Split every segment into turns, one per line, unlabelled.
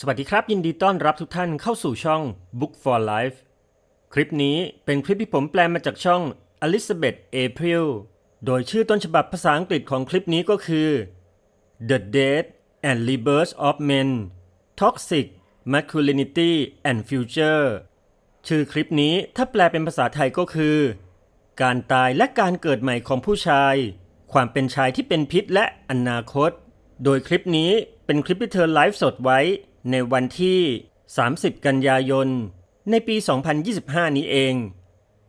สวัสดีครับ ยินดีต้อนรับทุกท่านเข้าสู่ช่อง Book for Life คลิปนี้เป็นคลิปที่ผมแปลมาจากช่อง Elizabeth April โดยชื่อต้นฉบับภาษาอังกฤษของคลิปนี้ก็คือ The Death and Rebirth of Men Toxic Masculinity and Future ชื่อคลิปนี้ถ้าแปลเป็นภาษาไทยก็คือ การตายและการเกิดใหม่ของผู้ชาย ความเป็นชายที่เป็นพิษและอนาคต โดยคลิปนี้เป็นคลิปที่เธอไลฟ์สดไว้ ในวันที่ 30 กันยายน ในปี 2025 นี้เอง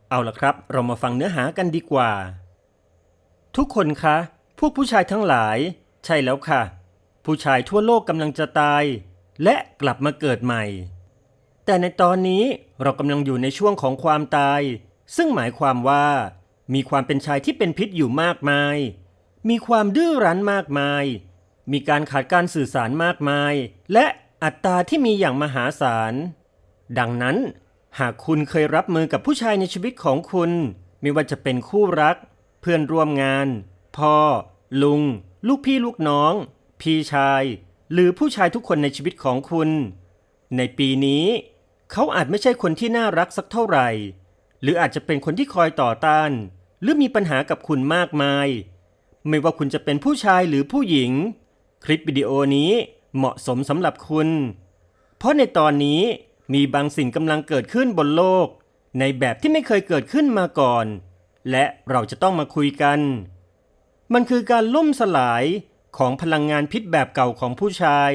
เอาละครับ เรามาฟังเนื้อหากันดีกว่า ทุกคนคะ พวกผู้ชายทั้งหลาย ใช่แล้วค่ะ ผู้ชายทั่วโลกกำลังจะตาย และกลับมาเกิดใหม่ แต่ในตอนนี้เรากำลังอยู่ในช่วงของความตาย ซึ่งหมายความว่า มีความเป็นชายที่เป็นพิษอยู่มากมาย มีความดื้อรั้นมากมาย มีการขาดการสื่อสารมากมาย และ อัตราที่มีอย่างมหาศาล ดังนั้น หากคุณเคยรับมือกับผู้ชายในชีวิตของคุณ ไม่ว่าจะเป็นคู่รัก เพื่อนร่วมงาน พ่อ ลุง ลูกพี่ลูกน้อง พี่ชาย หรือผู้ชายทุกคนในชีวิตของคุณ ในปีนี้ เขาอาจไม่ใช่คนที่น่ารักสักเท่าไหร่ หรืออาจจะเป็นคนที่คอยต่อต้าน หรือมีปัญหากับคุณมากมาย ไม่ว่าคุณจะเป็นผู้ชายหรือผู้หญิง คลิปวิดีโอนี้ เหมาะสมสำหรับคุณ เพราะในตอนนี้มีบางสิ่งกำลังเกิดขึ้นบนโลก ในแบบที่ไม่เคยเกิดขึ้นมาก่อน และเราจะต้องมาคุยกัน มันคือการล่มสลายของพลังงานพิษแบบเก่าของผู้ชาย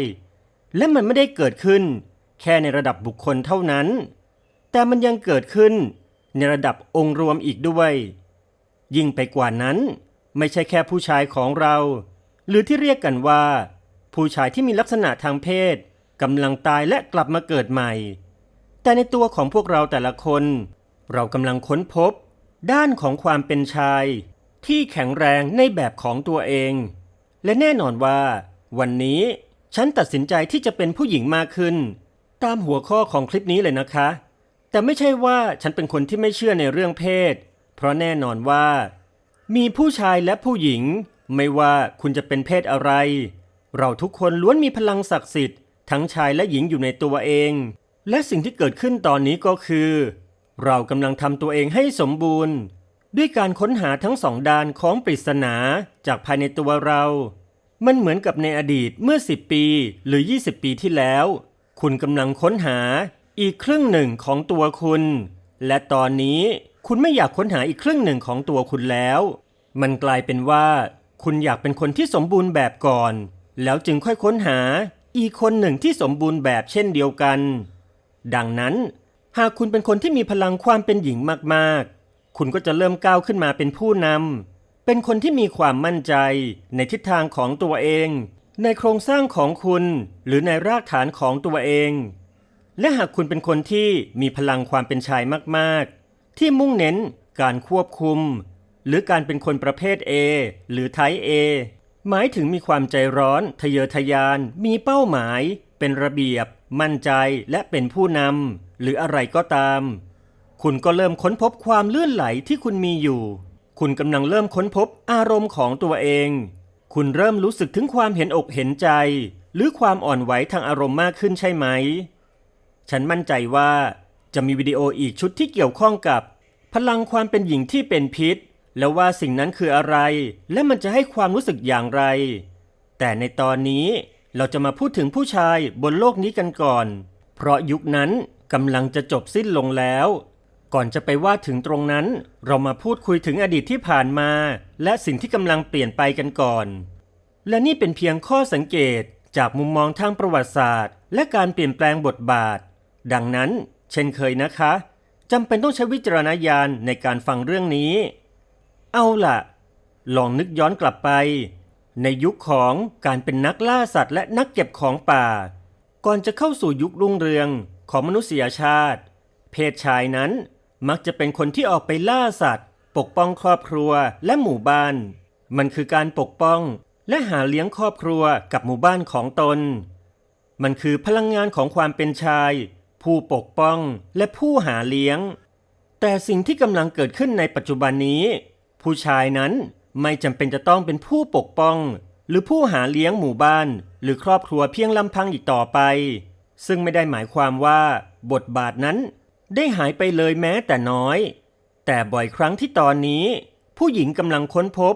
และมันไม่ได้เกิดขึ้น แค่ในระดับบุคคลเท่านั้น แต่มันยังเกิดขึ้นในระดับองค์รวมอีกด้วย ยิ่งไปกว่านั้น ไม่ใช่แค่ผู้ชายของเรา หรือที่เรียกกันว่า ผู้ชายที่มีลักษณะทางเพศกำลังตายและกลับมาเกิดใหม่ แต่ในตัวของพวกเราแต่ละคน เรากำลังค้นพบ ด้านของความเป็นชาย ที่แข็งแรงในแบบของตัวเอง และแน่นอนว่า วันนี้ฉันตัดสินใจที่จะเป็นผู้หญิงมากขึ้น ตามหัวข้อของคลิปนี้เลยนะคะ แต่ไม่ใช่ว่าฉันเป็นคนที่ไม่เชื่อในเรื่องเพศ เพราะแน่นอนว่า มีผู้ชายและผู้หญิง ไม่ว่าคุณจะเป็นเพศอะไร เราทุกคนล้วนมีพลังศักดิ์สิทธิ์ทั้งชายและหญิงอยู่ในตัวเอง และสิ่งที่เกิดขึ้นตอนนี้ก็คือ เรากำลังทำตัวเองให้สมบูรณ์ ด้วยการค้นหาทั้งสองด้านของปริศนาจากภายในตัวเรา มันเหมือนกับในอดีตเมื่อ 10 ปีหรือ 20 ปีที่แล้ว คุณกำลังค้นหาอีกครึ่งหนึ่งของตัวคุณ และตอนนี้คุณไม่อยากค้นหาอีกครึ่งหนึ่งของตัวคุณแล้ว มันกลายเป็นว่า คุณอยากเป็นคนที่สมบูรณ์แบบก่อน แล้วจึงค่อยค้นหาอีกคนหนึ่งที่สมบูรณ์แบบเช่นเดียวกัน ดังนั้น หากคุณเป็นคนที่มีพลังความเป็นหญิงมากๆ คุณก็จะเริ่มก้าวขึ้นมาเป็นผู้นำเป็นคนที่มีความมั่นใจในทิศทางของตัวเอง ในโครงสร้างของคุณหรือในรากฐานของตัวเอง และหากคุณเป็นคนที่มีพลังความเป็นชายมากๆ ที่มุ่งเน้นการควบคุม หรือการเป็นคนประเภท A หรือไทป์ A หมายถึงมีความใจร้อน ทะเยอทะยาน มีเป้าหมาย เป็นระเบียบ มั่นใจและเป็นผู้นำหรืออะไรก็ตาม คุณก็เริ่มค้นพบความเลื่อนไหลที่คุณมีอยู่ คุณกำลังเริ่มค้นพบอารมณ์ของตัวเอง คุณเริ่มรู้สึกถึงความเห็นอกเห็นใจ หรือความอ่อนไหวทางอารมณ์มากขึ้นใช่ไหม ฉันมั่นใจว่าจะมีวิดีโออีกชุดที่เกี่ยวข้องกับ พลังความเป็นหญิงที่เป็นพิษ แล้วว่าสิ่งนั้นคืออะไร และมันจะให้ความรู้สึกอย่างไร แต่ในตอนนี้เราจะมาพูดถึงผู้ชายบนโลกนี้กันก่อน เพราะยุคนั้นกำลังจะจบสิ้นลงแล้ว ก่อนจะไปว่าถึงตรงนั้น เรามาพูดคุยถึงอดีตที่ผ่านมา และสิ่งที่กำลังเปลี่ยนไปกันก่อน และนี่เป็นเพียงข้อสังเกตจากมุมมองทางประวัติศาสตร์ และการเปลี่ยนแปลงบทบาท ดังนั้น เช่นเคยนะคะจำเป็นต้องใช้วิจารณญาณในการฟังเรื่องนี้ เอาล่ะ ลองนึกย้อนกลับไป ในยุคของการเป็นนักล่าสัตว์และนักเก็บของป่า ก่อนจะเข้าสู่ยุครุ่งเรืองของมนุษยชาติ เพศชายนั้นมักจะเป็นคนที่ออกไปล่าสัตว์ ปกป้องครอบครัวและหมู่บ้าน มันคือการปกป้องและหาเลี้ยงครอบครัวกับหมู่บ้านของตน มันคือพลังงานของความเป็นชาย ผู้ปกป้องและผู้หาเลี้ยง แต่สิ่งที่กำลังเกิดขึ้นในปัจจุบันนี้ ผู้ชายนั้นไม่จำเป็นจะต้องเป็นผู้ปกป้อง หรือผู้หาเลี้ยงหมู่บ้าน หรือครอบครัวเพียงลำพังอีกต่อไป ซึ่งไม่ได้หมายความว่า บทบาทนั้นได้หายไปเลยแม้แต่น้อย แต่บ่อยครั้งที่ตอนนี้ ผู้หญิงกำลังค้นพบ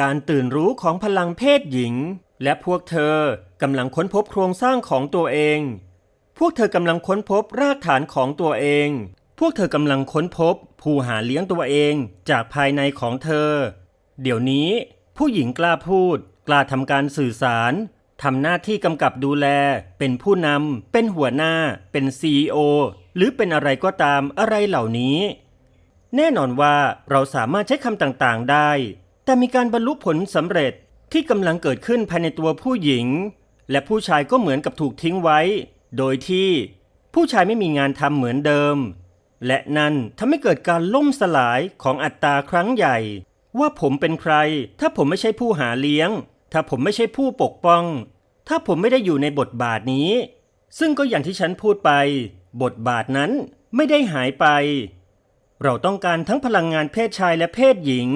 การตื่นรู้ของพลังเพศหญิง และพวกเธอกำลังค้นพบโครงสร้างของตัวเอง พวกเธอกำลังค้นพบรากฐานของตัวเอง พวกเธอกำลังค้นพบผู้หาเลี้ยงตัวเองจากภายในของเธอ เดี๋ยวนี้ ผู้หญิงกล้าพูด กล้าทำการสื่อสารทำหน้าที่กำกับดูแล เป็นผู้นำเป็นหัวหน้า เป็น CEO หรือเป็นอะไรก็ตามอะไรเหล่านี้ แน่นอนว่าเราสามารถใช้คำต่างๆได้ แต่มีการบรรลุผลสำเร็จที่กำลังเกิดขึ้นภายในตัวผู้หญิง และผู้ชายก็เหมือนกับถูกทิ้งไว้ โดยที่ ผู้ชายไม่มีงานทำเหมือนเดิม และนั่นทำให้เกิดการล่มสลายของอัตราครั้งใหญ่ ว่าผมเป็นใคร ถ้าผมไม่ใช่ผู้หาเลี้ยง ถ้าผมไม่ใช่ผู้ปกป้อง ถ้าผมไม่ได้อยู่ในบทบาทนี้ ซึ่งก็อย่างที่ฉันพูดไป บทบาทนั้นไม่ได้หายไป เราต้องการทั้งพลังงานเพศชายและเพศหญิง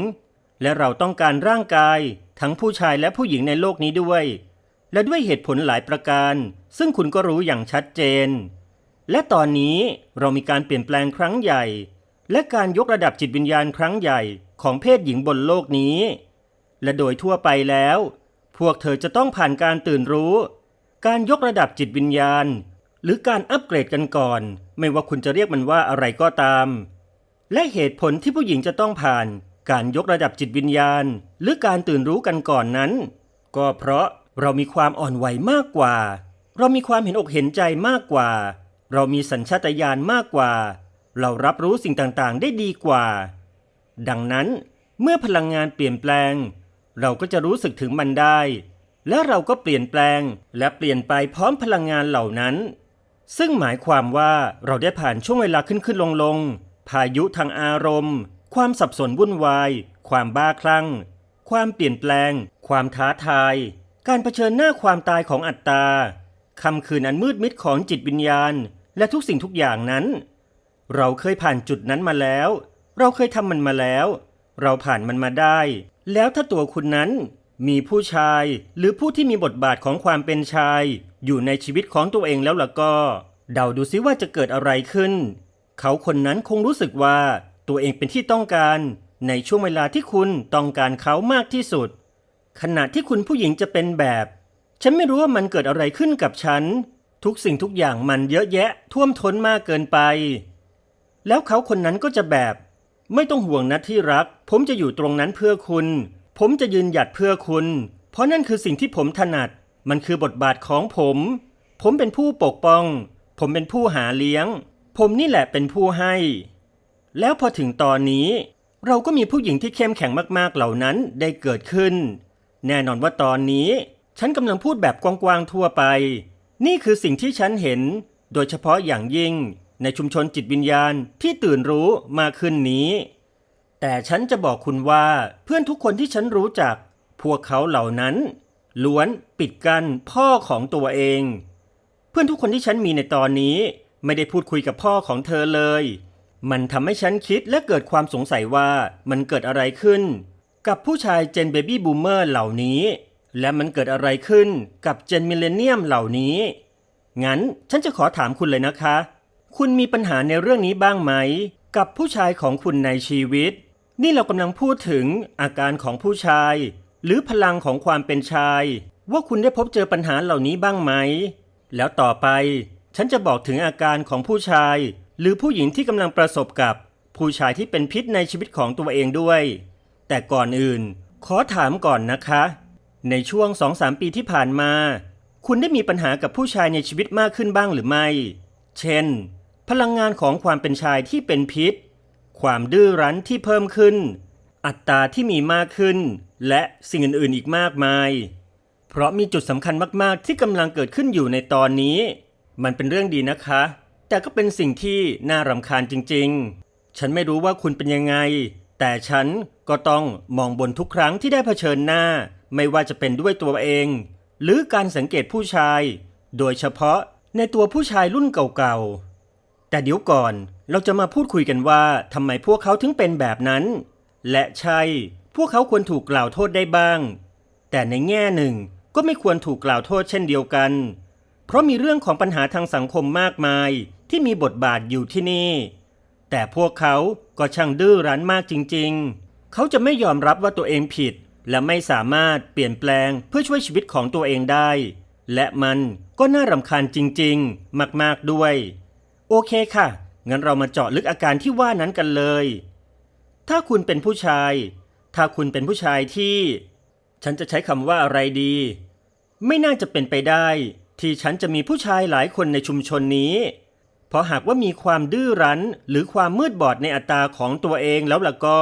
และเราต้องการร่างกาย ทั้งผู้ชายและผู้หญิงในโลกนี้ด้วย และด้วยเหตุผลหลายประการ ซึ่งคุณก็รู้อย่างชัดเจน และตอนนี้เรามีการเปลี่ยนแปลงครั้งใหญ่ และการยกระดับจิตวิญญาณครั้งใหญ่ของเพศหญิงบนโลกนี้ และโดยทั่วไปแล้ว พวกเธอจะต้องผ่านการตื่นรู้ การยกระดับจิตวิญญาณ หรือการอัปเกรดกันก่อน ไม่ว่าคุณจะเรียกมันว่าอะไรก็ตาม และเหตุผลที่ผู้หญิงจะต้องผ่าน การยกระดับจิตวิญญาณ หรือการตื่นรู้กันก่อนนั้น ก็เพราะเรามีความอ่อนไหวมากกว่า เรามีความเห็นอกเห็นใจมากกว่า เรามีสัญชาตญาณมากกว่า เรารับรู้สิ่งต่างๆ ได้ดีกว่า ดังนั้นเมื่อพลังงานเปลี่ยนแปลง เราก็จะรู้สึกถึงมันได้ และเราก็เปลี่ยนแปลงและเปลี่ยนไปพร้อมพลังงานเหล่านั้น ซึ่งหมายความว่าเราได้ผ่านช่วงเวลาขึ้นขึ้นลงลงๆพายุทางอารมณ์ ความสับสนวุ่นวาย ความบ้าคลั่ง ความเปลี่ยนแปลง ความท้าทาย การเผชิญหน้าความตายของอัตตาคำคืนอันมืดมิดของจิตวิญญาณ และทุกสิ่งทุกอย่างนั้น เราเคยผ่านจุดนั้นมาแล้ว เราเคยทำมันมาแล้ว เราผ่านมันมาได้ แล้วถ้าตัวคุณนั้นมีผู้ชายหรือผู้ที่มีบทบาทของความเป็นชาย อยู่ในชีวิตของตัวเองแล้วล่ะก็ เดาดูซิว่าจะเกิดอะไรขึ้น เขาคนนั้นคงรู้สึกว่าตัวเองเป็นที่ต้องการ ในช่วงเวลาที่คุณต้องการเขามากที่สุด ขณะที่คุณผู้หญิงจะเป็นแบบ ฉันไม่รู้ว่ามันเกิดอะไรขึ้นกับฉัน ทุกสิ่งทุกอย่างมันเยอะแยะท่วมท้นมากเกินไป แล้วเขาคนนั้นก็จะแบบ ไม่ต้องห่วงนะที่รัก ผมจะอยู่ตรงนั้นเพื่อคุณ ผมจะยืนหยัดเพื่อคุณ เพราะนั่นคือสิ่งที่ผมถนัด มันคือบทบาทของผม ผมเป็นผู้ปกป้อง ผมเป็นผู้หาเลี้ยง ผมนี่แหละเป็นผู้ให้ แล้วพอถึงตอนนี้ เราก็มีผู้หญิงที่เข้มแข็งมากๆเหล่านั้นได้เกิดขึ้น แน่นอนว่าตอนนี้ ฉันกำลังพูดแบบกว้างๆทั่วไป นี่คือสิ่งที่ฉันเห็น โดยเฉพาะอย่างยิ่งในชุมชนจิตวิญญาณที่ตื่นรู้มากขึ้นนี้ แต่ฉันจะบอกคุณว่าเพื่อนทุกคนที่ฉันรู้จัก พวกเขาเหล่านั้น ล้วนปิดกั้นพ่อของตัวเอง เพื่อนทุกคนที่ฉันมีในตอนนี้ ไม่ได้พูดคุยกับพ่อของเธอเลย มันทำให้ฉันคิดและเกิดความสงสัยว่ามันเกิดอะไรขึ้น กับผู้ชายเจนเบบี้บูมเมอร์เหล่านี้ และมันเกิดอะไรขึ้นกับเจนมิเลเนียมเหล่านี้ งั้นฉันจะขอถามคุณเลยนะคะ คุณมีปัญหาในเรื่องนี้บ้างไหม กับผู้ชายของคุณในชีวิต นี่เรากำลังพูดถึงอาการของผู้ชาย หรือพลังของความเป็นชาย ว่าคุณได้พบเจอปัญหาเหล่านี้บ้างไหม แล้วต่อไป ฉันจะบอกถึงอาการของผู้ชาย หรือผู้หญิงที่กำลังประสบกับผู้ชายที่เป็นพิษในชีวิตของตัวเองด้วย แต่ก่อนอื่น ขอถามก่อนนะคะ ในช่วงสองสามปีที่ผ่านมา คุณได้มีปัญหากับผู้ชายในชีวิตมากขึ้นบ้างหรือไม่ เช่น พลังงานของความเป็นชายที่เป็นพิษ ความดื้อรั้นที่เพิ่มขึ้น อัตราที่มีมากขึ้น และสิ่งอื่นๆอีกมากมาย เพราะมีจุดสำคัญมากๆ ที่กำลังเกิดขึ้นอยู่ในตอนนี้ มันเป็นเรื่องดีนะคะ แต่ก็เป็นสิ่งที่น่ารำคาญจริง ๆ ฉันไม่รู้ว่าคุณเป็นยังไง แต่ฉันก็ต้องมองบนทุกครั้งที่ได้เผชิญหน้า ไม่ว่าจะเป็นด้วยตัวเอง หรือการสังเกตผู้ชาย โดยเฉพาะในตัวผู้ชายรุ่นเก่าๆ แต่เดี๋ยวก่อนเราจะมาพูดคุยกันว่าทำไมพวกเขาถึงเป็นแบบนั้น และใช่พวกเขาควรถูกกล่าวโทษได้บ้าง แต่ในแง่หนึ่งก็ไม่ควรถูกกล่าวโทษเช่นเดียวกัน เพราะมีเรื่องของปัญหาทางสังคมมากมายที่มีบทบาทอยู่ที่นี่ แต่พวกเขาก็ช่างดื้อรั้นมากจริง ๆ เขาจะไม่ยอมรับว่าตัวเองผิด และไม่สามารถเปลี่ยนแปลงเพื่อช่วยชีวิตของตัวเองได้ และมันก็น่ารำคาญจริงๆ มากๆด้วย โอเคค่ะ งั้นเรามาเจาะลึกอาการที่ว่านั้นกันเลย ถ้าคุณเป็นผู้ชาย ถ้าคุณเป็นผู้ชายที่ ฉันจะใช้คำว่าอะไรดี ไม่น่าจะเป็นไปได้ ที่ฉันจะมีผู้ชายหลายคนในชุมชนนี้ เพราะหากว่ามีความดื้อรั้นหรือความมืดบอดในอัตราของตัวเองแล้วล่ะก็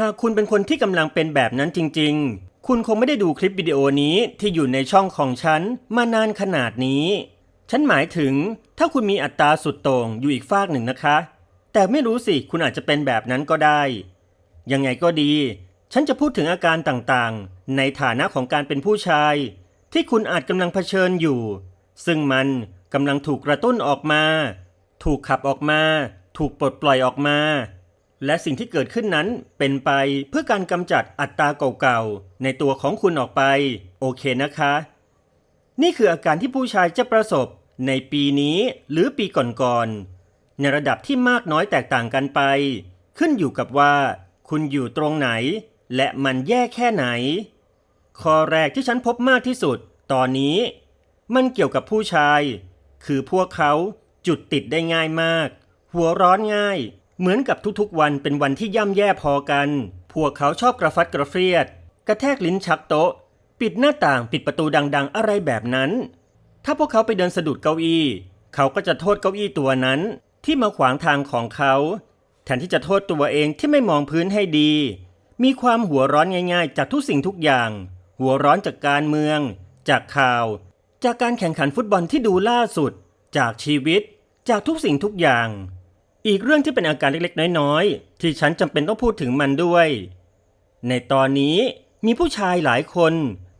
หากคุณเป็นคนที่กำลังเป็นแบบนั้นจริง ๆ คุณคงไม่ได้ดูคลิปวิดีโอนี้ที่อยู่ในช่องของฉันมานานขนาดนี้ ฉันหมายถึงถ้าคุณมีอัตราสุดโต่งอยู่อีกฟากหนึ่งนะคะ แต่ไม่รู้สิคุณอาจจะเป็นแบบนั้นก็ได้ ยังไงก็ดี ฉันจะพูดถึงอาการต่างๆ ในฐานะของการเป็นผู้ชาย ที่คุณอาจกำลังเผชิญอยู่ ซึ่งมันกำลังถูกกระตุ้นออกมา ถูกขับออกมา ถูกปลดปล่อยออกมา และสิ่งที่เกิดขึ้นนั้นเป็นไปเพื่อการกำจัดอัตราเก่าๆ ในตัวของคุณออกไป โอเคนะคะ นี่คืออาการที่ผู้ชายจะประสบในปีนี้หรือปีก่อนๆในระดับที่มากน้อยแตกต่างกันไป ขึ้นอยู่กับว่า คุณอยู่ตรงไหน และมันแย่แค่ไหน ข้อแรกที่ฉันพบมากที่สุด ตอนนี้ มันเกี่ยวกับผู้ชาย คือพวกเขาจุดติดได้ง่ายมาก หัวร้อนง่าย เหมือนกับทุกๆวันเป็นวันที่ย่ำแย่พอกัน พวกเขาชอบกระฟัดกระเฟียด กระแทกลิ้นชักโต๊ะ ปิดหน้าต่างปิดประตูดัง ๆ อะไรแบบนั้น ถ้าพวกเขาไปเดินสะดุดเก้าอี้ เขาก็จะโทษเก้าอี้ตัวนั้น ที่มาขวางทางของเขา แทนที่จะโทษตัวเองที่ไม่มองพื้นให้ดี มีความหัวร้อนง่าย ๆ จากทุกสิ่งทุกอย่าง หัวร้อนจากการเมือง จากข่าว จากการแข่งขันฟุตบอลที่ดูล่าสุด จากชีวิต จากทุกสิ่งทุกอย่าง อีกเรื่องที่เป็นอาการเล็กๆ น้อยๆ ที่ฉันจำเป็นต้องพูดถึงมันด้วย ในตอนนี้มีผู้ชายหลายคน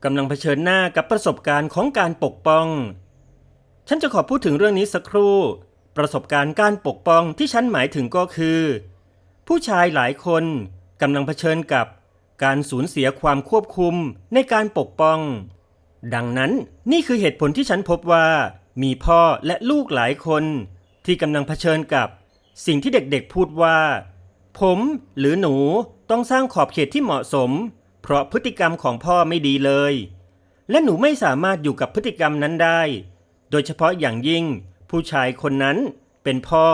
กำลังเผชิญหน้ากับประสบการณ์ของการปกป้อง ฉันจะขอพูดถึงเรื่องนี้สักครู่ ประสบการณ์การปกป้องที่ฉันหมายถึงก็คือ ผู้ชายหลายคนกำลังเผชิญกับการสูญเสียความควบคุมในการปกป้อง ดังนั้นนี่คือเหตุผลที่ฉันพบว่า มีพ่อและลูกหลายคน ที่กำลังเผชิญกับ สิ่งที่เด็กๆพูดว่า ผมหรือหนูต้องสร้างขอบเขตที่เหมาะสม เพราะพฤติกรรมของพ่อไม่ดีเลย และหนูไม่สามารถอยู่กับพฤติกรรมนั้นได้ โดยเฉพาะอย่างยิ่ง ผู้ชายคนนั้นเป็นพ่อ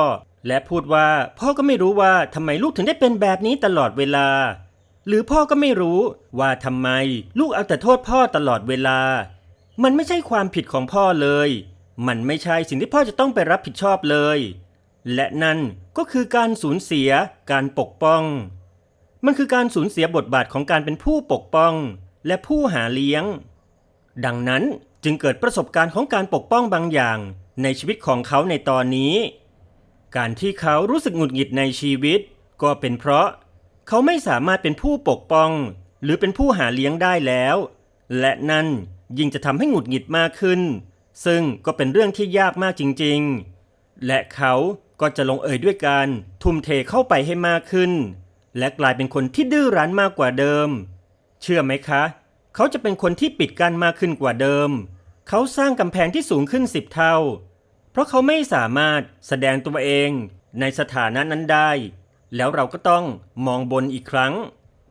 และพูดว่าพ่อก็ไม่รู้ว่าทำไมลูกถึงได้เป็นแบบนี้ตลอดเวลา หรือพ่อก็ไม่รู้ว่าทำไมลูกเอาแต่โทษพ่อตลอดเวลา มันไม่ใช่ความผิดของพ่อเลย มันไม่ใช่สิ่งที่พ่อจะต้องไปรับผิดชอบเลย และนั่นก็คือการสูญเสียการปกป้อง มันคือการสูญเสียบทบาทของการเป็นผู้ปกป้อง และผู้หาเลี้ยง ดังนั้นจึงเกิดประสบการณ์ของการปกป้องบางอย่างในชีวิตของเขาในตอนนี้ การที่เขารู้สึกหงุดหงิดในชีวิต ก็เป็นเพราะ เขาไม่สามารถเป็นผู้ปกป้อง หรือเป็นผู้หาเลี้ยงได้แล้ว และนั่นยิ่งจะทำให้หงุดหงิดมากขึ้น ซึ่งก็เป็นเรื่องที่ยากมากจริง ๆ และเขา ก็จะลงเอยด้วยการทุ่มเทเข้าไปให้มากขึ้น และกลายเป็นคนที่ดื้อรั้นมากกว่าเดิม เชื่อไหมคะ เขาจะเป็นคนที่ปิดกั้นมากขึ้นกว่าเดิม เขาสร้างกำแพงที่สูงขึ้นสิบเท่า เพราะเขาไม่สามารถแสดงตัวเองในสถานะนั้นได้ แล้วเราก็ต้องมองบนอีกครั้ง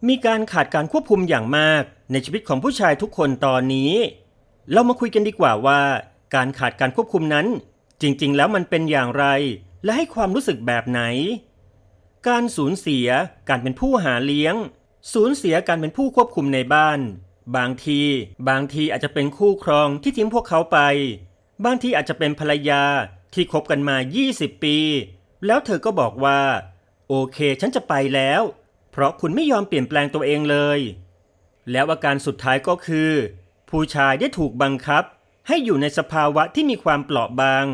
มีการขาดการควบคุมอย่างมากในชีวิตของผู้ชายทุกคนตอนนี้ เรามาคุยกันดีกว่าว่า การขาดการควบคุมนั้น จริง ๆ แล้วมันเป็นอย่างไร และให้ความรู้สึกแบบไหน การสูญเสียการเป็นผู้หาเลี้ยง สูญเสียการเป็นผู้ควบคุมในบ้าน บางที บางทีอาจจะเป็นคู่ครองที่ทิ้งพวกเขาไป บางทีอาจจะเป็นภรรยาที่คบกันมา 20 ปี แล้วเธอก็บอกว่า โอเคฉันจะไปแล้ว เพราะคุณไม่ยอมเปลี่ยนแปลงตัวเองเลย แล้วอาการสุดท้ายก็คือ ผู้ชายได้ถูกบังคับ ให้อยู่ในสภาวะที่มีความเปราะบาง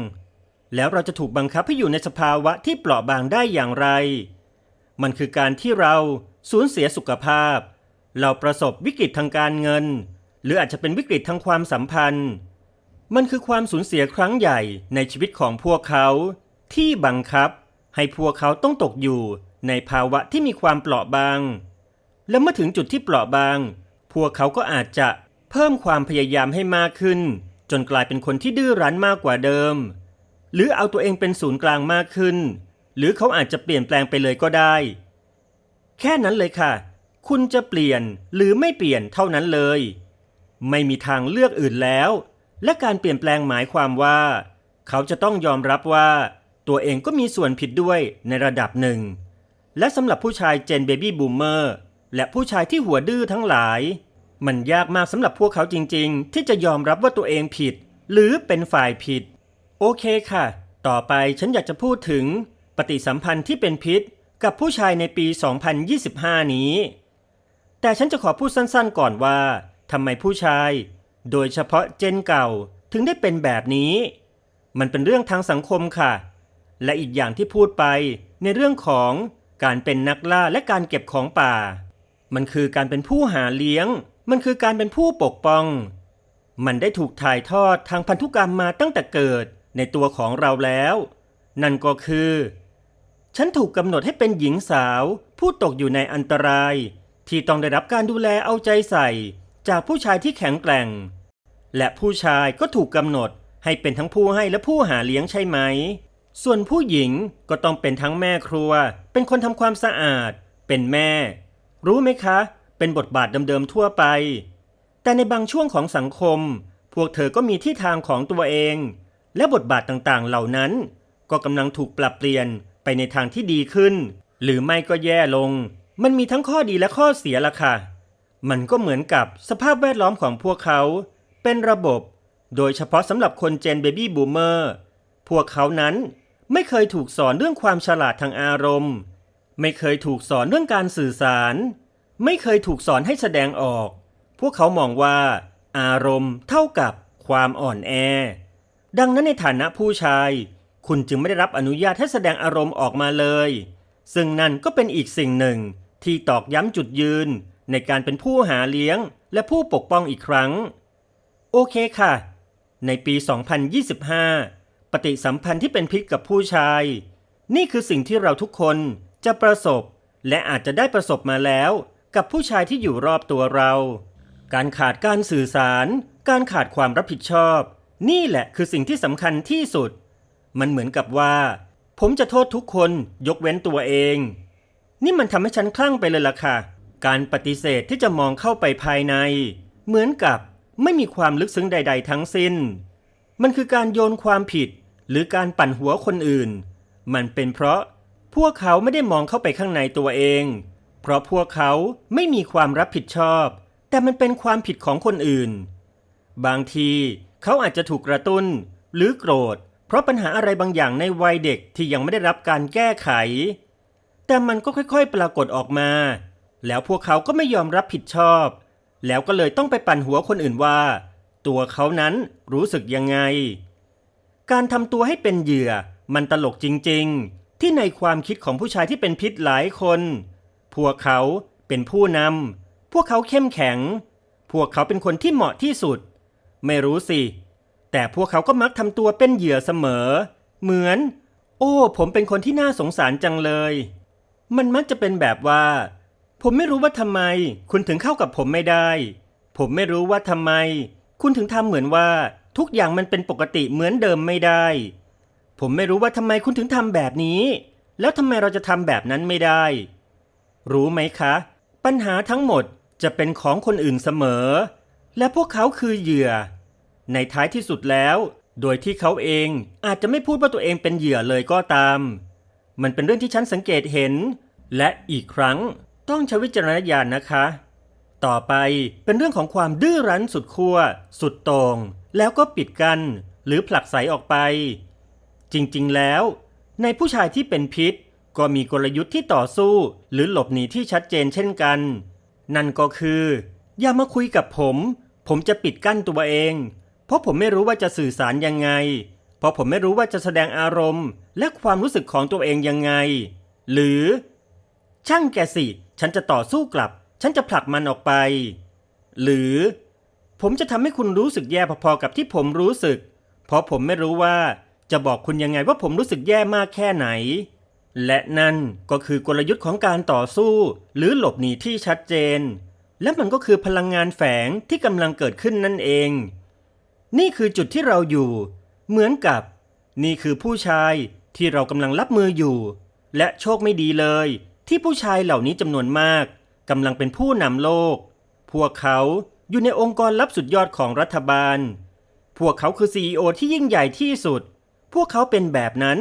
แล้วเราจะถูกบังคับให้อยู่ในสภาวะที่เปราะบางได้อย่างไร มันคือการที่เราสูญเสียสุขภาพ เราประสบวิกฤตทางการเงิน หรืออาจจะเป็นวิกฤตทางความสัมพันธ์ มันคือความสูญเสียครั้งใหญ่ในชีวิตของพวกเขา ที่บังคับ ให้พวกเขาต้องตกอยู่ในภาวะที่มีความเปราะบาง และเมื่อถึงจุดที่เปราะบาง พวกเขาก็อาจจะเพิ่มความพยายามให้มากขึ้น จนกลายเป็นคนที่ดื้อรั้นมากกว่าเดิม หรือเอาตัวเองเป็นศูนย์กลางมากขึ้น หรือเขาอาจจะเปลี่ยนแปลงไปเลยก็ได้ แค่นั้นเลยค่ะ คุณจะเปลี่ยนหรือไม่เปลี่ยนเท่านั้นเลย ไม่มีทางเลือกอื่นแล้ว และการเปลี่ยนแปลงหมายความว่า เขาจะต้องยอมรับว่า ตัวเองก็มีส่วนผิดด้วยในระดับหนึ่ง และสำหรับผู้ชายเจนเบบี้บูมเมอร์และผู้ชายที่หัวดื้อทั้งหลาย มันยากมากสำหรับพวกเขาจริง ๆ ที่จะยอมรับว่าตัวเองผิด หรือเป็นฝ่ายผิด โอเคค่ะ ต่อไปฉันอยากจะพูดถึงปฏิสัมพันธ์ที่เป็นพิษกับผู้ชายในปี 2025 นี้ แต่ฉันจะขอพูดสั้นๆก่อนว่าทำไมผู้ชาย โดยเฉพาะเจนเก่าถึงได้เป็นแบบนี้ มันเป็นเรื่องทางสังคมค่ะ และอีกอย่างที่พูดไปในเรื่องของการเป็นนักล่าและการเก็บของป่า มันคือการเป็นผู้หาเลี้ยง มันคือการเป็นผู้ปกป้อง มันได้ถูกถ่ายทอดทางพันธุกรรมมาตั้งแต่เกิด ในตัวของเราแล้ว นั่นก็คือ ฉันถูกกำหนดให้เป็นหญิงสาว ผู้ตกอยู่ในอันตราย ที่ต้องได้รับการดูแลเอาใจใส่ จากผู้ชายที่แข็งแกร่ง และผู้ชายก็ถูกกำหนดให้เป็นทั้งผู้ให้และผู้หาเลี้ยงใช่ไหม ส่วนผู้หญิงก็ต้องเป็นทั้งแม่ครัว เป็นคนทำความสะอาด เป็นแม่ รู้ไหมคะ เป็นบทบาทเดิมๆทั่วไป แต่ในบางช่วงของสังคม พวกเธอก็มีที่ทางของตัวเอง และบทบาทต่างๆ เหล่านั้น ก็กำลังถูกปรับเปลี่ยนไปในทางที่ดีขึ้น หรือไม่ก็แย่ลง มันมีทั้งข้อดีและข้อเสียละค่ะ มันก็เหมือนกับสภาพแวดล้อมของพวกเขา เป็นระบบ โดยเฉพาะสำหรับคนเจนเบบี้บูมเมอร์พวกเขานั้นไม่เคยถูกสอนเรื่องความฉลาดทางอารมณ์ ไม่เคยถูกสอนเรื่องการสื่อสาร ไม่เคยถูกสอนให้แสดงออก พวกเขามองว่า อารมณ์เท่ากับความอ่อนแอ ดังนั้นในฐานะผู้ชาย คุณจึงไม่ได้รับอนุญาตให้แสดงอารมณ์ออกมาเลย ซึ่งนั่นก็เป็นอีกสิ่งหนึ่งที่ตอกย้ำจุดยืน ในการเป็นผู้หาเลี้ยง และผู้ปกป้องอีกครั้ง โอเคค่ะ ในปี 2025 ปฏิสัมพันธ์ที่เป็นพิษกับผู้ชาย นี่คือสิ่งที่เราทุกคนจะประสบ และอาจจะได้ประสบมาแล้ว กับผู้ชายที่อยู่รอบตัวเรา การขาดการสื่อสาร การขาดความรับผิดชอบ นี่แหละคือสิ่งที่สำคัญที่สุด มันเหมือนกับว่า ผมจะโทษทุกคนยกเว้นตัวเอง นี่มันทำให้ฉันคลั่งไปเลยล่ะค่ะ การปฏิเสธที่จะมองเข้าไปภายใน เหมือนกับไม่มีความลึกซึ้งใด ๆ ทั้งสิ้น มันคือการโยนความผิด หรือการปั่นหัวคนอื่น มันเป็นเพราะพวกเขาไม่ได้มองเข้าไปข้างในตัวเอง เพราะพวกเขาไม่มีความรับผิดชอบ แต่มันเป็นความผิดของคนอื่น บางที เขาอาจจะถูกกระตุ้น หรือโกรธ เพราะปัญหาอะไรบางอย่างในวัยเด็กที่ยังไม่ได้รับการแก้ไข แต่มันก็ค่อยๆ ปรากฏออกมา แล้วพวกเขาก็ไม่ยอมรับผิดชอบ แล้วก็เลยต้องไปปั่นหัวคนอื่นว่า ตัวเขานั้นรู้สึกยังไง การทำตัวให้เป็นเหยื่อมันตลกจริงๆ ที่ในความคิดของผู้ชายที่เป็นพิษหลายคน พวกเขาเป็นผู้นำพวกเขาเข้มแข็ง พวกเขาเป็นคนที่เหมาะที่สุด ไม่รู้สิ แต่พวกเขาก็มักทำตัวเป็นเหยื่อเสมอ เหมือน โอ้ ผมเป็นคนที่น่าสงสารจังเลย มันมักจะเป็นแบบว่า ผมไม่รู้ว่าทำไม คุณถึงเข้ากับผมไม่ได้ ผมไม่รู้ว่าทำไม คุณถึงทำเหมือนว่า ทุกอย่างมันเป็นปกติเหมือนเดิมไม่ได้ ผมไม่รู้ว่าทำไมคุณถึงทำแบบนี้ แล้วทำไมเราจะทำแบบนั้นไม่ได้ รู้ไหมคะ ปัญหาทั้งหมดจะเป็นของคนอื่นเสมอ และพวกเขาคือเหยื่อ ในท้ายที่สุดแล้ว โดยที่เขาเองอาจจะไม่พูดว่าตัวเองเป็นเหยื่อเลยก็ตาม มันเป็นเรื่องที่ฉันสังเกตเห็น และอีกครั้งต้องใช้วิจารณญาณนะคะ ต่อไปเป็นเรื่องของความดื้อรั้นสุดขั้วสุดต่งแล้วก็ปิดกัน้นหรือผลักไสออกไป จริงๆแล้ว ในผู้ชายที่เป็นพิษก็มีกลยุทธ์ที่ต่อสู้ หรือหลบหนีที่ชัดเจนเช่นกัน นั่นก็คือ อย่ามาคุยกับผม ผมจะปิดกั้นตัวเอง เพราะผมไม่รู้ว่าจะสื่อสารยังไง เพราะผมไม่รู้ว่าจะแสดงอารมณ์ และความรู้สึกของตัวเองยังไง หรือ ช่างแกสิ ฉันจะต่อสู้กลับ ฉันจะผลักมันออกไป หรือ ผมจะทำให้คุณรู้สึกแย่พอๆกับที่ผมรู้สึก เพราะผมไม่รู้ว่าจะบอกคุณยังไงว่าผมรู้สึกแย่มากแค่ไหน และนั่นก็คือกลยุทธ์ของการต่อสู้ หรือหลบหนีที่ชัดเจน และมันก็คือพลังงานแฝงที่กำลังเกิดขึ้นนั่นเอง นี่คือจุดที่เราอยู่ เหมือนกับ นี่คือผู้ชายที่เรากำลังรับมืออยู่ และโชคไม่ดีเลย ที่ผู้ชายเหล่านี้จำนวนมากกำลังเป็นผู้นำโลก พวกเขาอยู่ในองค์กรลับสุดยอดของรัฐบาล พวกเขาคือ CEO ที่ยิ่งใหญ่ที่สุด พวกเขาเป็นแบบนั้น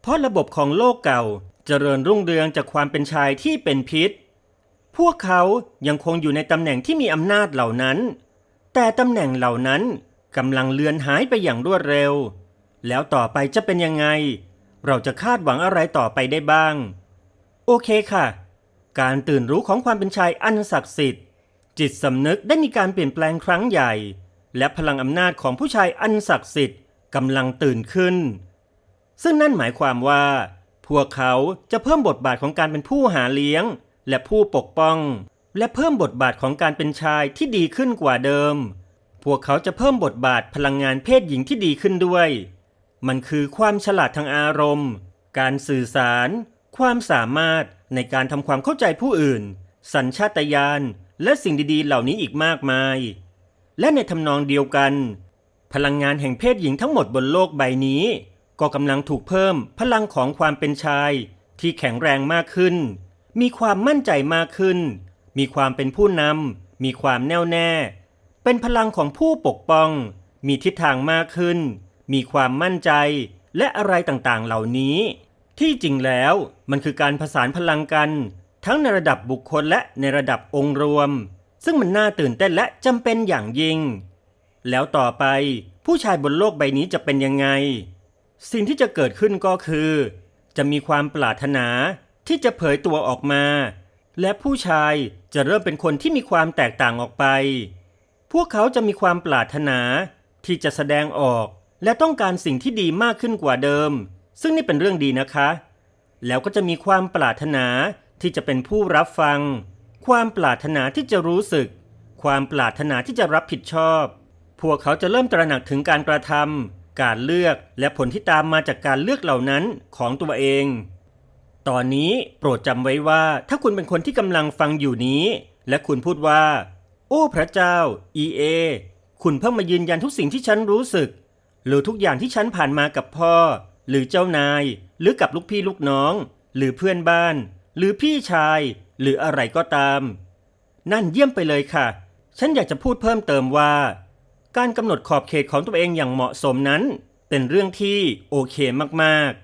เพราะระบบของโลกเก่าเจริญรุ่งเรืองจากความเป็นชายที่เป็นพิษ พวกเขายังคงอยู่ในตำแหน่งที่มีอำนาจเหล่านั้น แต่ตำแหน่งเหล่านั้นกำลังเลือนหายไปอย่างรวดเร็ว แล้วต่อไปจะเป็นยังไง เราจะคาดหวังอะไรต่อไปได้บ้าง โอเคค่ะ การตื่นรู้ของความเป็นชายอันศักดิ์สิทธิ์ จิตสำนึกได้มีการเปลี่ยนแปลงครั้งใหญ่ และพลังอำนาจของผู้ชายอันศักดิ์สิทธิ์กำลังตื่นขึ้น ซึ่งนั่นหมายความว่า พวกเขาจะเพิ่มบทบาทของการเป็นผู้หาเลี้ยง และผู้ปกป้อง และเพิ่มบทบาทของการเป็นชายที่ดีขึ้นกว่าเดิม พวกเขาจะเพิ่มบทบาทพลังงานเพศหญิงที่ดีขึ้นด้วย มันคือความฉลาดทางอารมณ์ การสื่อสาร ความสามารถในการทำความเข้าใจผู้อื่น สัญชาตญาณและสิ่งดีๆ เหล่านี้อีกมากมาย และในทำนองเดียวกัน พลังงานแห่งเพศหญิงทั้งหมดบนโลกใบนี้ ก็กำลังถูกเพิ่มพลังของความเป็นชายที่แข็งแรงมากขึ้น มีความมั่นใจมากขึ้น มีความเป็นผู้นำ มีความแน่วแน่ เป็นพลังของผู้ปกป้อง มีทิศทางมากขึ้น มีความมั่นใจ และอะไรต่างๆ เหล่านี้ ที่จริงแล้วมันคือการผสานพลังกัน ทั้งในระดับบุคคลและในระดับองค์รวม ซึ่งมันน่าตื่นเต้นและจำเป็นอย่างยิ่ง แล้วต่อไปผู้ชายบนโลกใบนี้จะเป็นยังไง สิ่งที่จะเกิดขึ้นก็คือ จะมีความปรารถนา ที่จะเผยตัวออกมา และผู้ชายจะเริ่มเป็นคนที่มีความแตกต่างออกไป พวกเขาจะมีความปรารถนา ที่จะแสดงออก และต้องการสิ่งที่ดีมากขึ้นกว่าเดิม ซึ่งนี่เป็นเรื่องดีนะคะ แล้วก็จะมีความปรารถนาที่จะเป็นผู้รับฟัง ความปรารถนาที่จะรู้สึก ความปรารถนาที่จะรับผิดชอบ พวกเขาจะเริ่มตระหนักถึงการกระทำการเลือกและผลที่ตามมาจากการเลือกเหล่านั้นของตัวเอง ตอนนี้โปรดจำไว้ว่าถ้าคุณเป็นคนที่กำลังฟังอยู่นี้ และคุณพูดว่า โอ้พระเจ้า EA คุณเพิ่งมายืนยันทุกสิ่งที่ฉันรู้สึก หรือทุกอย่างที่ฉันผ่านมากับพ่อ หรือเจ้านาย หรือกับลูกพี่ลูกน้อง หรือเพื่อนบ้าน หรือพี่ชาย หรืออะไรก็ตาม นั่นเยี่ยมไปเลยค่ะ ฉันอยากจะพูดเพิ่มเติมว่า การกำหนดขอบเขตของตัวเองอย่างเหมาะสมนั้น เป็นเรื่องที่โอเคมากๆ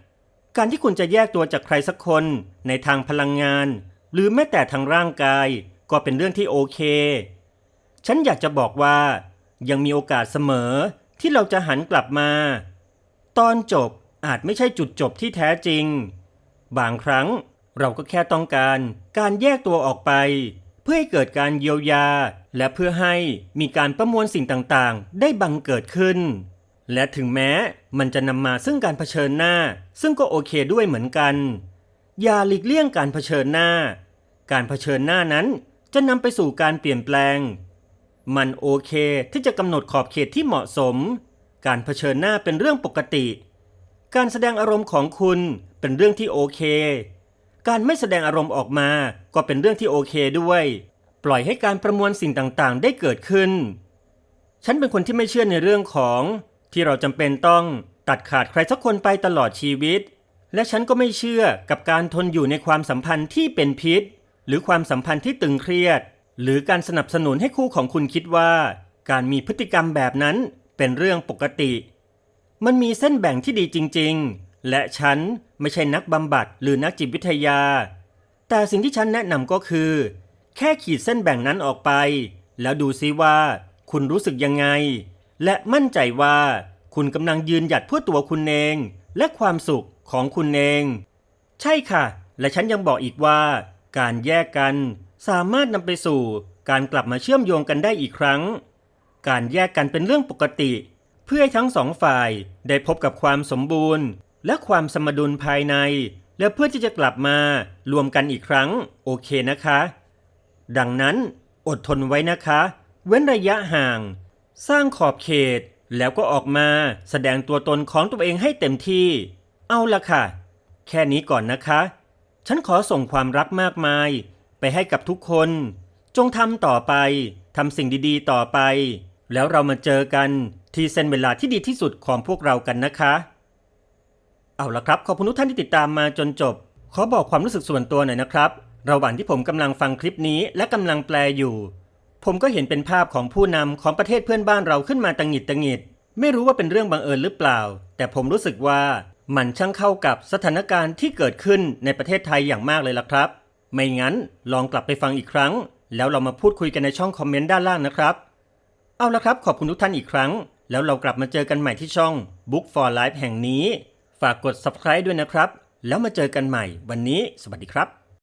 การที่คุณจะแยกตัวจากใครสักคนในทางพลังงาน หรือแม้แต่ทางร่างกายก็เป็นเรื่องที่โอเค ฉันอยากจะบอกว่า ยังมีโอกาสเสมอที่เราจะหันกลับมา ตอนจบอาจไม่ใช่จุดจบที่แท้จริง บางครั้งเราก็แค่ต้องการการแยกตัวออกไป เพื่อให้เกิดการเยียวยา และเพื่อให้มีการประมวลสิ่งต่างๆ ได้บังเกิดขึ้น และถึงแม้มันจะนำมาซึ่งการเผชิญหน้า ซึ่งก็โอเคด้วยเหมือนกัน อย่าหลีกเลี่ยงการเผชิญหน้า การเผชิญหน้านั้นจะนำไปสู่การเปลี่ยนแปลง มันโอเคที่จะกำหนดขอบเขตที่เหมาะสม การเผชิญหน้าเป็นเรื่องปกติ การแสดงอารมณ์ของคุณเป็นเรื่องที่โอเค การไม่แสดงอารมณ์ออกมาก็เป็นเรื่องที่โอเคด้วย ปล่อยให้การประมวลสิ่งต่างๆ ได้เกิดขึ้น ฉันเป็นคนที่ไม่เชื่อในเรื่องของ ที่เราจำเป็นต้องตัดขาดใครสักคนไปตลอดชีวิต และฉันก็ไม่เชื่อกับการทนอยู่ในความสัมพันธ์ที่เป็นพิษ หรือความสัมพันธ์ที่ตึงเครียด หรือการสนับสนุนให้คู่ของคุณคิดว่า การมีพฤติกรรมแบบนั้นเป็นเรื่องปกติ มันมีเส้นแบ่งที่ดีจริง ๆ และฉันไม่ใช่นักบำบัดหรือนักจิตวิทยา แต่สิ่งที่ฉันแนะนำก็คือ แค่ขีดเส้นแบ่งนั้นออกไป แล้วดูซิว่า คุณรู้สึกยังไง และมั่นใจว่าคุณกำลังยืนหยัดเพื่อตัวคุณเอง และความสุขของคุณเอง ใช่ค่ะ และฉันยังบอกอีกว่า การแยกกันสามารถนำไปสู่การกลับมาเชื่อมโยงกันได้อีกครั้ง การแยกกันเป็นเรื่องปกติ เพื่อให้ทั้งสองฝ่ายได้พบกับความสมบูรณ์ และความสมดุลภายใน และเพื่อที่จะกลับมารวมกันอีกครั้ง โอเคนะคะ ดังนั้นอดทนไว้นะคะ เว้นระยะห่าง สร้างขอบเขต แล้วก็ออกมาแสดงตัวตนของตัวเองให้เต็มที่ เอาละค่ะ แค่นี้ก่อนนะคะ ฉันขอส่งความรักมากมาย ไปให้กับทุกคน จงทำต่อไปทำสิ่งดีๆ ต่อไป แล้วเรามาเจอกันที่เส้นเวลาที่ดีที่สุดของพวกเรากันนะคะ เอาละครับ ขอบคุณทุกท่านที่ติดตามมาจนจบ ขอบอกความรู้สึกส่วนตัวหน่อยนะครับ ระหว่างที่ผมกำลังฟังคลิปนี้และกำลังแปลอยู่ ผมก็เห็นเป็นภาพของผู้นำของประเทศเพื่อนบ้านเราขึ้นมาตังหิดตังหิด ไม่รู้ว่าเป็นเรื่องบังเอิญหรือเปล่า แต่ผมรู้สึกว่ามันช่างเข้ากับสถานการณ์ที่เกิดขึ้นในประเทศไทยอย่างมากเลยล่ะครับ ไม่งั้นลองกลับไปฟังอีกครั้ง แล้วเรามาพูดคุยกันในช่องคอมเมนต์ด้านล่างนะครับ เอาละครับขอบคุณทุกท่านอีกครั้ง แล้วเรากลับมาเจอกันใหม่ที่ช่อง Book for Life แห่งนี้ ฝากกด subscribe ด้วยนะครับ แล้วมาเจอกันใหม่ วันนี้ สวัสดีครับ